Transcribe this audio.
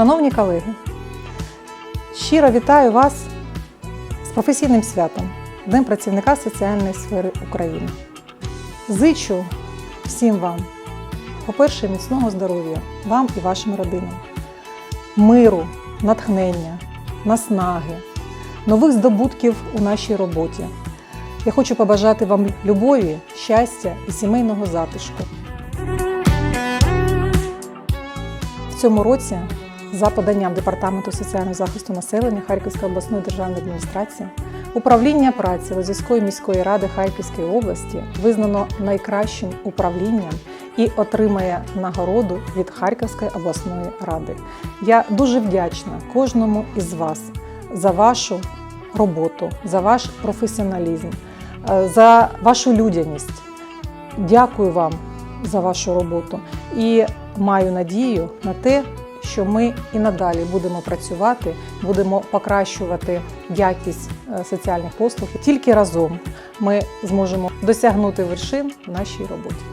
Шановні колеги, щиро вітаю вас з професійним святом Днем працівника соціальної сфери України. Зичу всім вам, по-перше, міцного здоров'я, вам і вашим родинам, миру, натхнення, наснаги, нових здобутків у нашій роботі. Я хочу побажати вам любові, щастя і сімейного затишку. В цьому році, за поданням Департаменту соціального захисту населення Харківської обласної державної адміністрації, управління праці Лозівської міської ради Харківської області визнано найкращим управлінням і отримає нагороду від Харківської обласної ради. Я дуже вдячна кожному із вас за вашу роботу, за ваш професіоналізм, е, за вашу людяність. Дякую вам за вашу роботу і маю надію на те, що ми і надалі будемо працювати, будемо покращувати якість е, соціальних послуг. Тільки разом ми зможемо досягнути вершин в нашій роботі.